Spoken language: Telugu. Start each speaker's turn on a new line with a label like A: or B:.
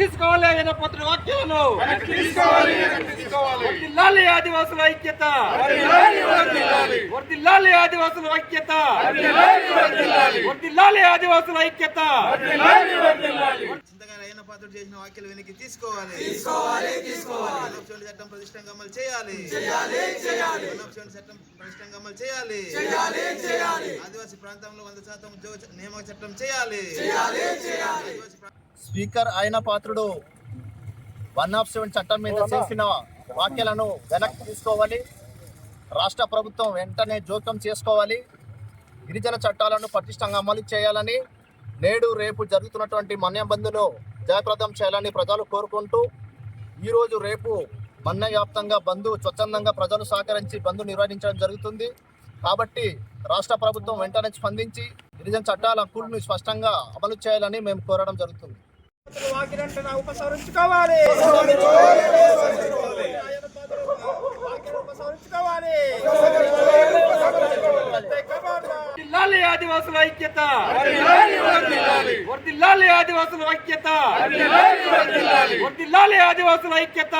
A: తీసుకోవాలి ఆయన పత్ర వాక్యాలను వర్ధిల్లాలి ఆదివాసుల ఐక్యత. వర్ధిల్లాలి ఆదివాసుల ఐక్యత. వర్ధిల్లాలి ఆదివాసుల ఐక్యత.
B: పాత్రుడు చేసిన వ్యాఖ్యలు వెనక్కి తీసుకోవాలి. తీసుకోవాలి తీసుకోవాలి. చట్టం ప్రతిష్టంగా అమలు చేయాలి. చేయాలి చేయాలి. వనపశివుని చట్టం ప్రతిష్టంగా అమలు చేయాలి. చేయాలి చేయాలి. ఆదివాసీ ప్రాంతంలో వంద శాతం ఉద్యోగ నియామక చట్టం చేయాలి. చేయాలి చేయాలి.
C: స్పీకర్ అయిన పాత్రుడు వన్ ఆఫ్ సెవెన్ చట్టం మీద చేసిన వ్యాఖ్యలను వెనక్కి తీసుకోవాలి. రాష్ట్ర ప్రభుత్వం వెంటనే జోక్యం చేసుకోవాలి. గిరిజన చట్టాలను పటిష్టంగా అమలు చేయాలని నేడు రేపు జరుగుతున్నటువంటి మన్యం బంధును జయప్రదం చేయాలని ప్రజలు కోరుకుంటూ ఈరోజు రేపు మన్న వ్యాప్తంగా బంధు స్వచ్ఛందంగా ప్రజలు సహకరించి బంధు నిర్వహించడం జరుగుతుంది. కాబట్టి రాష్ట్ర ప్రభుత్వం వెంటనే స్పందించి గిరిజన చట్టాల హక్కులను స్పష్టంగా అమలు చేయాలని మేము కోరడం జరుగుతుంది.
A: ఉపసంహరించుకోవాలి. వర్ధిల్లాలి ఆదివాసుల ఐక్యత. వర్ధిల్లాలి ఆదివాసుల ఐక్యత. వర్ధిల్లాలి ఆదివాసుల ఐక్యత.